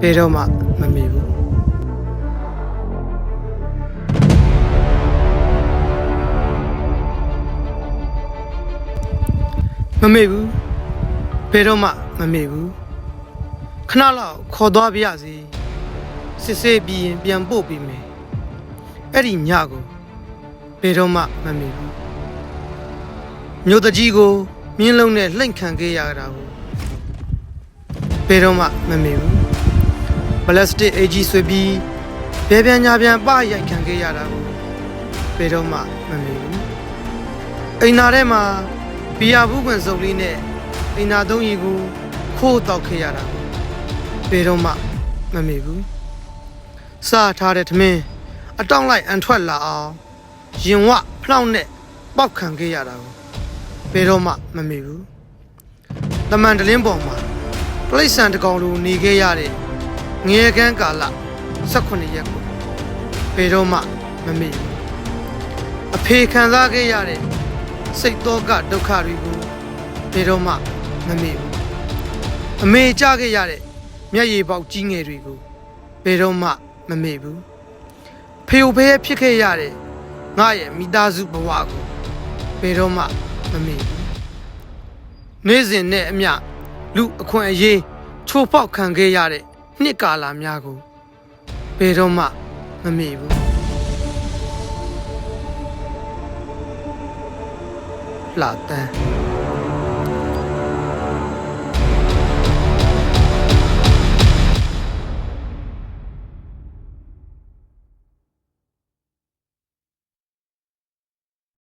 ဘယ်တော့မှမမေ့ဘူးမမေ့ဘူးဘယ်တော့မှမမေ့ဘူးခဏလောက်ခေါ်သွားပြရစီစစ်ဆေးပြီးရင်ပြန်ပို့ပြီးမယ်အဲ့ဒီညကိုဘယ်တော့မှမမေ့ဘူးမြို့တကြီးကိုမြင်းလုံးနဲ့လှိမ့်ခံခဲ့ရတာကို ဘယ်တော့မှမမေ့ဘူးပလတ်စတစ်အေဂျီဆွေပြီးဘဲပြန်ညာပြန်ပရိုက်ခံခဲ့ရတာကိုဘယ်တော့မှမမေ့ဘူးအိမ်နာထဲမှာဘီယာဘူးခွင်စုပ်လေးနဲ့အိမ်နာသုံးရီကိုခိုးတောက်ခဲ့ရတာကိုဘယ်တော့မှမမေ့ဘူးစားထားတဲ့သမင်းအတောင့်လိုက်အန်ထွက်လာအောင်ရင်ဝဖလောက်နဲ့ပောက်ခံခဲ့ရတာကိုဘယ်တော့မှမမေ့ဘူးတမန်တလင်းပေါ်မှာ ပြိဿံတကောင်လိုနေခဲ့ရတဲ့ငရေကန်းကာလ18ရက်ကိုဘယ်တော့မှမမေ့ဘူးအဖေခံစားခဲ့ရတဲ့စိတ်တော့ကဒုက္ခတွေကိုဘယ်တော့မှမမေ့ဘူးအမေကြခဲ့ရတဲ့မျက်ရည်ပေါက်ကြီးငယ်တွေကိုဘယ်တော့မှမမေ့ဘူးဖေကိုဖေးဖြစ်ခဲ့ရတဲ့ငါရဲ့မိသားစုဘဝကိုဘယ်တော့မှမမေ့ဘူးနေ့စဉ်နဲ့အမျှ လူအခွင့်အရေးချိုးဖောက်ခံခဲ့ရတဲ့နှစ်ကာလများကိုဘယ်တော့မှမမေ့ဘူးလာတန်း